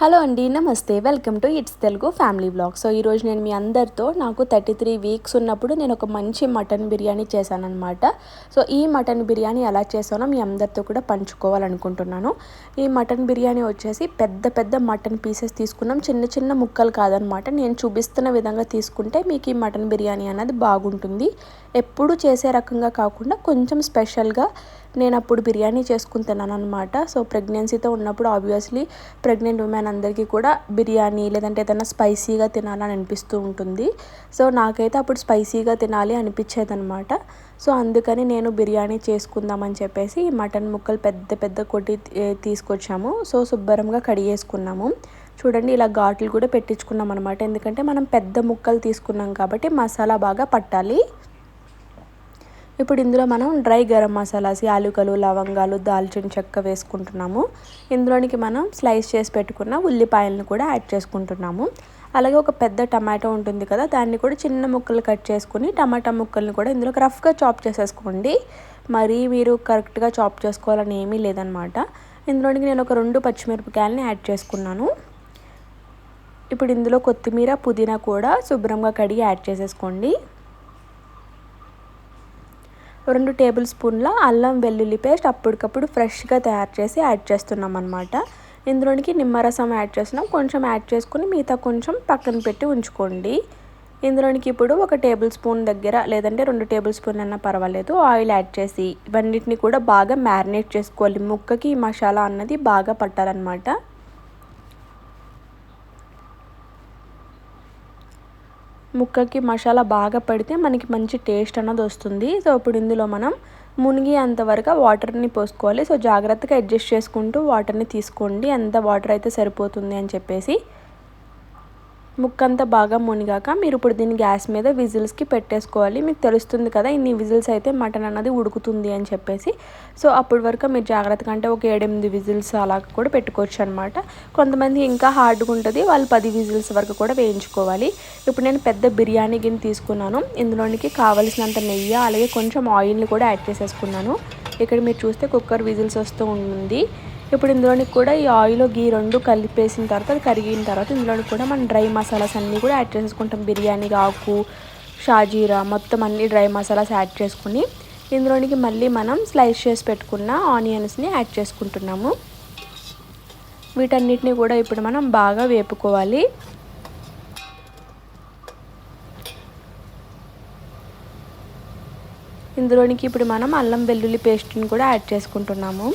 Hello అండి నమస్తే. Welcome to it's Telugu family blog. So ఈరోజు నేను మీ అందరితో నాకు థర్టీ త్రీ వీక్స్ ఉన్నప్పుడు నేను ఒక మంచి మటన్ బిర్యానీ చేశానన్నమాట. సో ఈ మటన్ బిర్యానీ ఎలా చేశానో మీ అందరితో కూడా పంచుకోవాలనుకుంటున్నాను. ఈ మటన్ బిర్యానీ వచ్చేసి పెద్ద పెద్ద మటన్ పీసెస్ తీసుకున్నాం. చిన్న చిన్న ముక్కలు కాదనమాట నేను చూపిస్తున్న విధంగా తీసుకుంటే మీకు ఈ మటన్ బిర్యానీ అనేది బాగుంటుంది. ఎప్పుడు చేసే రకంగా కాకుండా కొంచెం స్పెషల్గా నేను అప్పుడు బిర్యానీ చేసుకుని తిన్నాను అనమాట సో ప్రెగ్నెన్సీతో ఉన్నప్పుడు ఆబ్వియస్లీ ప్రెగ్నెంట్ ఉమెన్ అందరికీ కూడా బిర్యానీ లేదంటే ఏదైనా స్పైసీగా తినాలని అనిపిస్తూ ఉంటుంది. సో నాకైతే అప్పుడు స్పైసీగా తినాలి అనిపించేది అనమాట సో అందుకని నేను బిర్యానీ చేసుకుందామని చెప్పేసి మటన్ ముక్కలు పెద్ద పెద్ద కొట్టి తీసుకొచ్చాము. సో శుభ్రంగా కడిగేసుకున్నాము. చూడండి ఇలా ఘాట్లు కూడా పెట్టించుకున్నాం అనమాట ఎందుకంటే మనం పెద్ద ముక్కలు తీసుకున్నాం కాబట్టి మసాలా బాగా పట్టాలి. ఇప్పుడు ఇందులో మనం డ్రై గరం మసాలాస్ యాలుకలు లవంగాలు దాల్చిన చెక్క వేసుకుంటున్నాము. ఇందులోనికి మనం స్లైస్ చేసి పెట్టుకున్న ఉల్లిపాయలను కూడా యాడ్ చేసుకుంటున్నాము. అలాగే ఒక పెద్ద టమాటో ఉంటుంది కదా దాన్ని కూడా చిన్న ముక్కలు కట్ చేసుకుని టమాటా ముక్కల్ని కూడా ఇందులో రఫ్గా చాప్ చేసేసుకోండి. మరీ మీరు కరెక్ట్గా చాప్ చేసుకోవాలని ఏమీ లేదనమాట. ఇందులోనికి నేను ఒక రెండు పచ్చిమిరపకాయలని యాడ్ చేసుకున్నాను. ఇప్పుడు ఇందులో కొత్తిమీర పుదీనా కూడా శుభ్రంగా కడిగి యాడ్ చేసేసుకోండి. రెండు టేబుల్ స్పూన్ల అల్లం వెల్లుల్లి పేస్ట్ అప్పటికప్పుడు ఫ్రెష్గా తయారు చేసి యాడ్ చేస్తున్నాం అనమాట ఇందులోనికి నిమ్మరసం యాడ్ చేస్తున్నాం. కొంచెం యాడ్ చేసుకుని మిగతా కొంచెం పక్కన పెట్టి ఉంచుకోండి. ఇందులోనికి ఇప్పుడు ఒక టేబుల్ స్పూన్ దగ్గర లేదంటే రెండు టేబుల్ స్పూన్ అన్నా పర్వాలేదు ఆయిల్ యాడ్ చేసి ఇవన్నిటిని కూడా బాగా మ్యారినేట్ చేసుకోవాలి. ముక్కకి మసాలా అన్నది బాగా పట్టాలన్నమాట. ముక్కకి మసాలా బాగా పడితే మనకి మంచి టేస్ట్ అన్నది వస్తుంది. సో ఇప్పుడు ఇందులో మనం మునిగి అంతవరకు వాటర్ని పోసుకోవాలి. సో జాగ్రత్తగా అడ్జస్ట్ చేసుకుంటూ వాటర్ని తీసుకోండి. ఎంత వాటర్ అయితే సరిపోతుంది అని చెప్పేసి ముక్కంతా బాగా మునిగాక మీరు ఇప్పుడు దీన్ని గ్యాస్ మీద విజిల్స్కి పెట్టేసుకోవాలి. మీకు తెలుస్తుంది కదా ఇన్ని విజిల్స్ అయితే మటన్ అన్నది ఉడుకుతుంది అని చెప్పేసి. సో అప్పటి వరకు మీరు జాగ్రత్తగా అంటే ఒక ఏడెనిమిది విజిల్స్ అలా కూడా పెట్టుకోవచ్చు అనమాట కొంతమంది ఇంకా హార్డ్గా ఉంటుంది వాళ్ళు పది విజిల్స్ వరకు కూడా వేయించుకోవాలి. ఇప్పుడు నేను పెద్ద బిర్యానీ గిన్నె తీసుకున్నాను. ఇందులోనికి కావలసినంత నెయ్యి అలాగే కొంచెం ఆయిల్ని కూడా యాడ్ చేసేసుకున్నాను. ఇక్కడ మీరు చూస్తే కుక్కర్ విజిల్స్ వస్తూ ఉంటుంది ఇప్పుడు ఇందులోనికి కూడా ఈ ఆయిల్ గీ రెండు కలిపేసిన తర్వాత అది కరిగిన తర్వాత ఇందులోనికి కూడా మనం డ్రై మసాలాస్ అన్నీ కూడా యాడ్ చేసుకుంటాం బిర్యానీ ఆకు షాజీరా మొత్తం అన్ని డ్రై మసాలాస్ యాడ్ చేసుకుని ఇందులోనికి మళ్ళీ మనం స్లైస్ చేసి పెట్టుకున్న ఆనియన్స్ని యాడ్ చేసుకుంటున్నాము. వీటన్నిటిని కూడా ఇప్పుడు మనం బాగా వేపుకోవాలి. ఇందులోనికి ఇప్పుడు మనం అల్లం వెల్లుల్లి పేస్ట్ని కూడా యాడ్ చేసుకుంటున్నాము.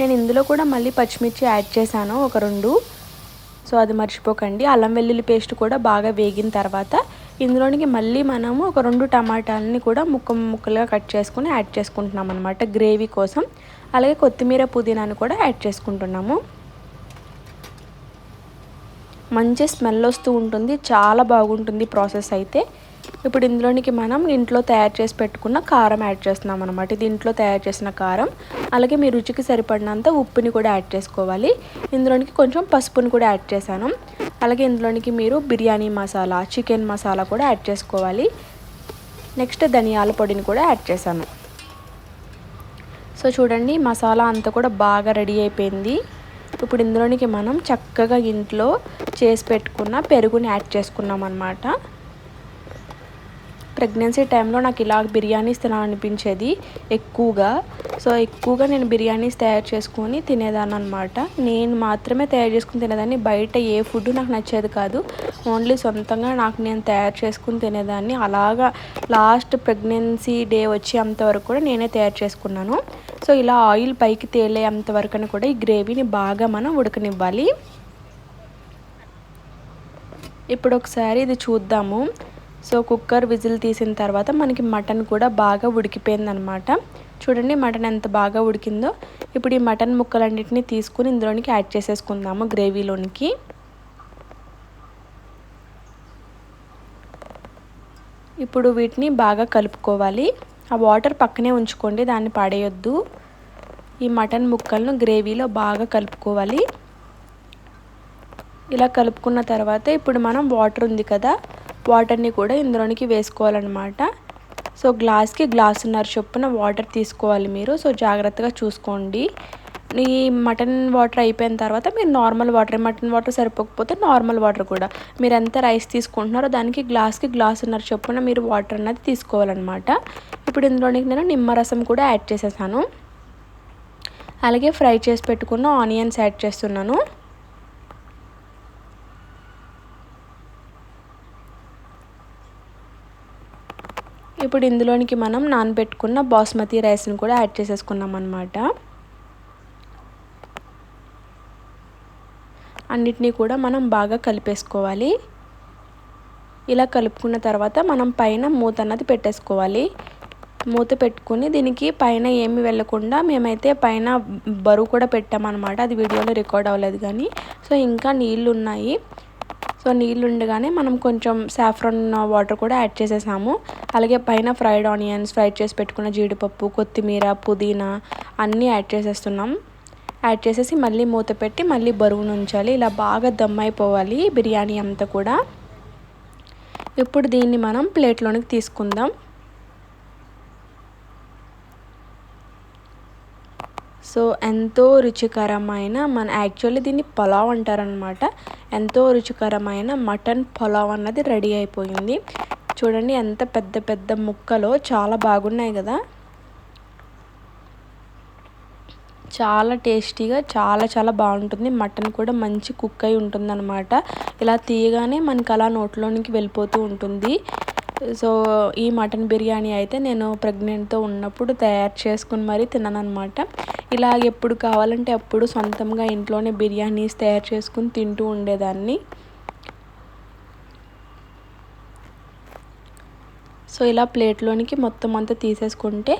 నేను ఇందులో కూడా మళ్ళీ పచ్చిమిర్చి యాడ్ చేశాను ఒక రెండు. సో అది మర్చిపోకండి. అల్లం వెల్లుల్లి పేస్ట్ కూడా బాగా వేగిన తర్వాత ఇందులోనికి మళ్ళీ మనము ఒక రెండు టమాటాలని కూడా ముక్క ముక్కలుగా కట్ చేసుకుని యాడ్ చేసుకుంటున్నాం అనమాట గ్రేవీ కోసం. అలాగే కొత్తిమీర పుదీనాను కూడా యాడ్ చేసుకుంటున్నాము. మంచి స్మెల్ వస్తూ ఉంటుంది చాలా బాగుంటుంది ప్రాసెస్ అయితే. ఇప్పుడు ఇందులోనికి మనం ఇంట్లో తయారు చేసి పెట్టుకున్న కారం యాడ్ చేస్తున్నాం అనమాట ఇది ఇంట్లో తయారు చేసిన కారం. అలాగే మీ రుచికి సరిపడినంత ఉప్పుని కూడా యాడ్ చేసుకోవాలి. ఇందులోనికి కొంచెం పసుపుని కూడా యాడ్ చేశాను. అలాగే ఇందులోనికి మీరు బిర్యానీ మసాలా చికెన్ మసాలా కూడా యాడ్ చేసుకోవాలి. నెక్స్ట్ ధనియాల పొడిని కూడా యాడ్ చేశాను. సో చూడండి మసాలా అంతా కూడా బాగా రెడీ అయిపోయింది. ఇప్పుడు ఇందులోనికి మనం చక్కగా ఇంట్లో చేసి పెట్టుకున్న పెరుగుని యాడ్ చేసుకున్నాం అనమాట ప్రెగ్నెన్సీ టైంలో నాకు ఇలా బిర్యానీస్ తినాలనిపించేది ఎక్కువగా. సో ఎక్కువగా నేను బిర్యానీస్ తయారు చేసుకొని తినేదాన్ని అనమాట నేను మాత్రమే తయారు చేసుకుని తినేదాన్ని. బయట ఏ ఫుడ్ నాకు నచ్చేది కాదు. ఓన్లీ సొంతంగా నాకు నేను తయారు చేసుకుని తినేదాన్ని. అలాగా లాస్ట్ ప్రెగ్నెన్సీ డే వచ్చే అంతవరకు కూడా నేనే తయారు చేసుకున్నాను. సో ఇలా ఆయిల్ పైకి తేలే అంతవరకు కూడా ఈ గ్రేవీని బాగా మనం ఉడకనివ్వాలి. ఇప్పుడు ఒకసారి ఇది చూద్దాము. సో కుక్కర్ విజిల్ తీసిన తర్వాత మనకి మటన్ కూడా బాగా ఉడికిపోయిందనమాట. చూడండి మటన్ ఎంత బాగా ఉడికిందో. ఇప్పుడు ఈ మటన్ ముక్కలన్నింటినీ తీసుకుని ఇందులోనికి యాడ్ చేసేసుకుందాము గ్రేవీలోనికి. ఇప్పుడు వీటిని బాగా కలుపుకోవాలి. ఆ వాటర్ పక్కనే ఉంచుకోండి దాన్ని పాడేయొద్దు. ఈ మటన్ ముక్కలను గ్రేవీలో బాగా కలుపుకోవాలి. ఇలా కలుపుకున్న తర్వాత ఇప్పుడు మనం వాటర్ ఉంది కదా వాటర్ని కూడా ఇందులోనికి వేసుకోవాలన్నమాట. సో గ్లాస్కి గ్లాసున్నర చొప్పున వాటర్ తీసుకోవాలి మీరు. సో జాగ్రత్తగా చూసుకోండి. ఈ మటన్ వాటర్ అయిపోయిన తర్వాత మీరు నార్మల్ వాటర్ మటన్ వాటర్ సరిపోకపోతే నార్మల్ వాటర్ కూడా. మీరు ఎంత రైస్ తీసుకుంటున్నారో దానికి గ్లాస్కి గ్లాస్ ఉన్నారు చొప్పున మీరు వాటర్ అనేది తీసుకోవాలన్నమాట. ఇప్పుడు ఇందులోనికి నేను నిమ్మరసం కూడా యాడ్ చేసేసాను. అలాగే ఫ్రై చేసి పెట్టుకున్న ఆనియన్స్ యాడ్ చేస్తున్నాను. ఇప్పుడు ఇందులోనికి మనం నానబెట్టుకున్న బాస్మతి రైస్ని కూడా యాడ్ చేసేసుకున్నాం అనమాట అన్నిటినీ కూడా మనం బాగా కలిపేసుకోవాలి. ఇలా కలుపుకున్న తర్వాత మనం పైన మూత అన్నది పెట్టేసుకోవాలి. మూత పెట్టుకుని దీనికి పైన ఏమి వెళ్ళకుండా మేమైతే పైన బరువు కూడా పెట్టామన్నమాట. అది వీడియోలో రికార్డ్ అవ్వలేదు కానీ. సో ఇంకా నీళ్ళు ఉన్నాయి సో నీళ్ళు ఉండగానే మనం కొంచెం సాఫ్రాన్ వాటర్ కూడా యాడ్ చేసేసాము. అలాగే పైన ఫ్రైడ్ ఆనియన్స్ ఫ్రై చేసి పెట్టుకున్న జీడిపప్పు కొత్తిమీర పుదీనా అన్నీ యాడ్ చేసేస్తున్నాం. యాడ్ చేసేసి మళ్ళీ మూత పెట్టి మళ్ళీ బరువును ఉంచాలి. ఇలా బాగా దమ్ అయిపోవాలి బిర్యానీ అంతా కూడా. ఇప్పుడు దీన్ని మనం ప్లేట్లోనికి తీసుకుందాం. సో ఎంతో రుచికరమైన మన యాక్చువల్లీ దీన్ని పలావ్ అంటారనమాట ఎంతో రుచికరమైన మటన్ పలావ్ అన్నది రెడీ అయిపోయింది. చూడండి ఎంత పెద్ద పెద్ద ముక్కలో చాలా బాగున్నాయి కదా. చాలా టేస్టీగా చాలా చాలా బాగుంటుంది. మటన్ కూడా మంచి కుక్ అయి ఉంటుందన్నమాట. ఇలా తీయగానే మనకి అలా నోట్లోనికి వెళ్ళిపోతూ ఉంటుంది. సో ఈ మటన్ బిర్యానీ అయితే నేను ప్రెగ్నెంట్తో ఉన్నప్పుడు తయారు చేసుకుని మరీ తిన్నాను అనమాట ఇలా ఎప్పుడు కావాలంటే అప్పుడు సొంతంగా ఇంట్లోనే బిర్యానీస్ తయారు చేసుకుని తింటూ ఉండేదాన్ని. సో ఇలా ప్లేట్లోనికి మొత్తం అంతా తీసేసుకుంటే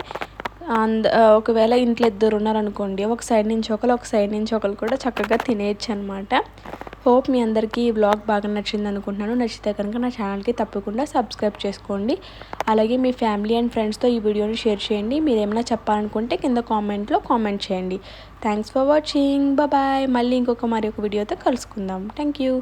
అంద ఒకవేళ ఇంట్లో ఇద్దరు ఉన్నారనుకోండి ఒక సైడ్ నుంచి ఒకరు ఒక సైడ్ నుంచి ఒకరు కూడా చక్కగా తినేయచ్చు అనమాట హోప్ మీ అందరికీ ఈ వ్లాగ్ బాగా నచ్చింది అనుకుంటున్నాను. నచ్చితే కనుక నా ఛానల్కి తప్పకుండా సబ్స్క్రైబ్ చేసుకోండి. అలాగే మీ ఫ్యామిలీ అండ్ ఫ్రెండ్స్తో ఈ వీడియోని షేర్ చేయండి. మీరు ఏమైనా చెప్పాలనుకుంటే కింద కామెంట్లో కామెంట్ చేయండి. థ్యాంక్స్ ఫర్ వాచింగ్ బాయ్ మళ్ళీ ఇంకొక మరి ఒక వీడియోతో కలుసుకుందాం. Thank you